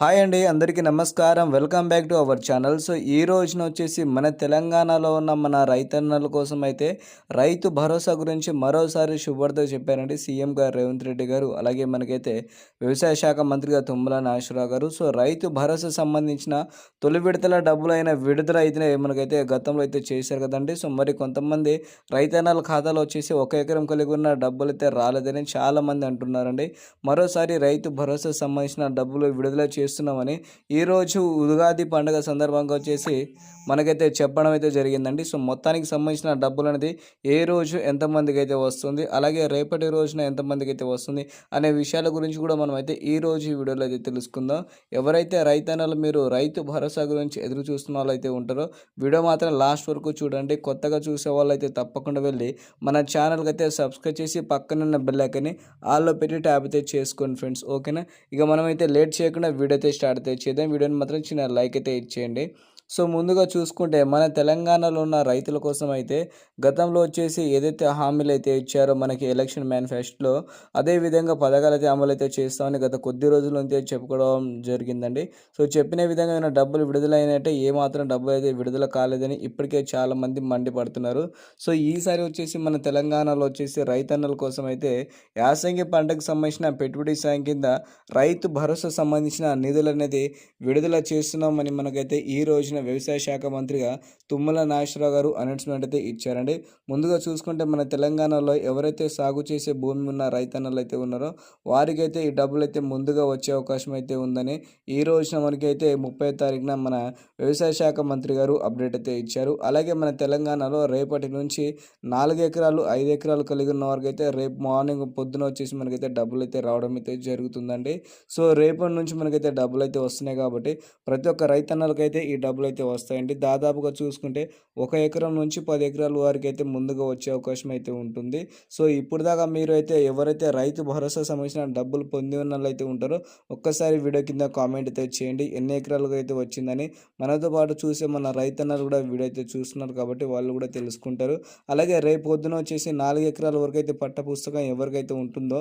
Hi అండి అందరికీ నమస్కారం. Welcome back to our channel. So ఈ రోజున వచ్చేసి మన తెలంగాణలో ఉన్న మన రైతన్నల కోసం అయితే రైతు భరోసా గురించి మరోసారి శుభార్త చెప్పారండి సీఎం గారు రేవంత్ రెడ్డి గారు. అలాగే మనకైతే వ్యవసాయ శాఖ మంత్రిగా తుమ్మల నాగేశ్వరరావు గారు. సో రైతు భరోసా సంబంధించిన తొలి విడతల డబ్బులు అయిన విడుదల అయితే మనకైతే గతంలో అయితే చేశారు కదండి. సో మరి కొంతమంది రైతన్నల ఖాతాలో వచ్చేసి ఒక ఎకరం కలిగి ఉన్న డబ్బులు అయితే రాలేదని చాలామంది అంటున్నారండి. మరోసారి రైతు భరోసా సంబంధించిన డబ్బులు విడుదల చేస్తున్నామని ఈరోజు ఉగాది పండుగ సందర్భంగా వచ్చేసి మనకైతే చెప్పడం అయితే జరిగిందండి. సో మొత్తానికి సంబంధించిన డబ్బులు అనేది ఏ రోజు ఎంతమందికి అయితే వస్తుంది అలాగే రేపటి రోజున ఎంతమందికి అయితే వస్తుంది అనే విషయాల గురించి కూడా మనం అయితే ఈ రోజు ఈ వీడియోలో అయితే తెలుసుకుందాం. ఎవరైతే రైతన్నలు మీరు రైతు భరోసా గురించి ఎదురు చూస్తున్న వాళ్ళు అయితే ఉంటారో వీడియో మాత్రం లాస్ట్ వరకు చూడండి. కొత్తగా చూసే వాళ్ళు అయితే తప్పకుండా వెళ్ళి మన ఛానల్కి అయితే సబ్స్క్రైబ్ చేసి పక్కనున్న బెల్ ఆల్లో పెట్టి ట్యాబ్ అయితే చేసుకోండి ఫ్రెండ్స్. ఓకేనా? ఇక మనమైతే లేట్ చేయకుండా వీడియో అయితే స్టార్ట్ అయితే చేద్దాం. వీడియోని మాత్రం చిన్న లైక్ అయితే ఇచ్చేయండి సో ముందుగా చూసుకుంటే మన తెలంగాణలో ఉన్న రైతుల కోసం అయితే గతంలో వచ్చేసి ఏదైతే హామీలు అయితే ఇచ్చారో మనకి ఎలక్షన్ మేనిఫెస్టోలో అదే విధంగా పథకాలు అయితే అమలు అయితే చేస్తామని గత కొద్ది రోజుల నుంచి చెప్పుకోవడం జరిగిందండి. సో చెప్పిన విధంగా ఏమైనా డబ్బులు విడుదలైనట్టే ఏమాత్రం డబ్బులు అయితే విడుదల కాలేదని ఇప్పటికే చాలామంది మండిపడుతున్నారు. సో ఈసారి వచ్చేసి మన తెలంగాణలో వచ్చేసి రైతన్నల కోసం అయితే యాసంగి పంటకు సంబంధించిన పెట్టుబడి సాయం కింద రైతు భరోసా సంబంధించిన నిధులు అనేది విడుదల చేస్తున్నామని మనకైతే ఈ రోజున వ్యవసాయ శాఖ మంత్రిగా తుమ్మల నాగేశ్వరరావు గారు అనౌన్స్మెంట్ అయితే ఇచ్చారండి. ముందుగా చూసుకుంటే మన తెలంగాణలో ఎవరైతే సాగు చేసే భూమి ఉన్న రైతన్నలు అయితే ఉన్నారో వారికైతే ఈ డబ్బులు అయితే ముందుగా వచ్చే అవకాశం అయితే ఉందని ఈ రోజున మనకైతే ముప్పై తారీఖున మన వ్యవసాయ శాఖ మంత్రి గారు అప్డేట్ అయితే ఇచ్చారు. అలాగే మన తెలంగాణలో రేపటి నుంచి నాలుగు ఎకరాలు ఐదు ఎకరాలు కలిగి ఉన్న వారికి అయితే రేపు మార్నింగ్ పొద్దున వచ్చేసి మనకైతే డబ్బులు అయితే రావడం అయితే జరుగుతుందండి. సో రేపటి నుంచి మనకైతే డబ్బులు అయితే వస్తున్నాయి కాబట్టి ప్రతి ఒక్క రైతన్నలకైతే ఈ డబ్బులు అయితే వస్తాయండి. దాదాపుగా చూసుకుంటే ఒక ఎకరం నుంచి పది ఎకరాల వారికి అయితే ముందుగా వచ్చే అవకాశం అయితే ఉంటుంది. సో ఇప్పుడు దాకా మీరు అయితే ఎవరైతే రైతు భరోసా సంబంధించిన డబ్బులు పొంది ఉన్న అయితే ఉంటారో ఒక్కసారి వీడియో కింద కామెంట్ అయితే చేయండి. ఎన్ని ఎకరాలకు అయితే వచ్చిందని. మనతో పాటు చూసే మన రైతన్నలు కూడా వీడియో అయితే చూస్తున్నారు కాబట్టి వాళ్ళు కూడా తెలుసుకుంటారు. అలాగే రేపు పొద్దున వచ్చేసి నాలుగు ఎకరాల వరకు అయితే పట్ట పుస్తకం ఎవరికైతే ఉంటుందో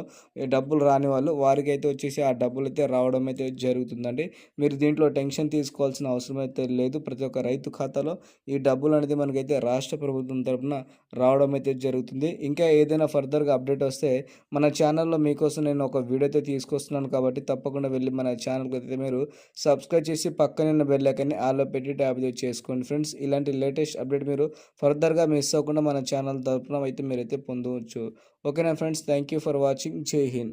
డబ్బులు రాని వాళ్ళు వారికి అయితే వచ్చేసి ఆ డబ్బులు అయితే రావడం అయితే జరుగుతుందండి. మీరు దీంట్లో టెన్షన్ తీసుకోవాల్సిన అవసరం అయితే లేదు. ప్రతి ఒక్క రైతు ఖాతాలో ఈ డబ్బులు అనేది మనకైతే రాష్ట్ర ప్రభుత్వం తరఫున రావడం అయితే జరుగుతుంది. ఇంకా ఏదైనా ఫర్దర్గా అప్డేట్ వస్తే మన ఛానల్లో మీకోసం నేను ఒక వీడియో అయితే తీసుకొస్తున్నాను కాబట్టి తప్పకుండా వెళ్ళి మన ఛానల్కి అయితే మీరు సబ్స్క్రైబ్ చేసి పక్కన బెల్ ఆలో పెట్టి ట్యాబ్ చేసుకోండి ఫ్రెండ్స్. ఇలాంటి లేటెస్ట్ అప్డేట్ మీరు ఫర్దర్గా మిస్ అవ్వకుండా మన ఛానల్ తరఫున అయితే మీరైతే పొందవచ్చు. ఓకేనా friends? Thank you for watching. Jai Hind.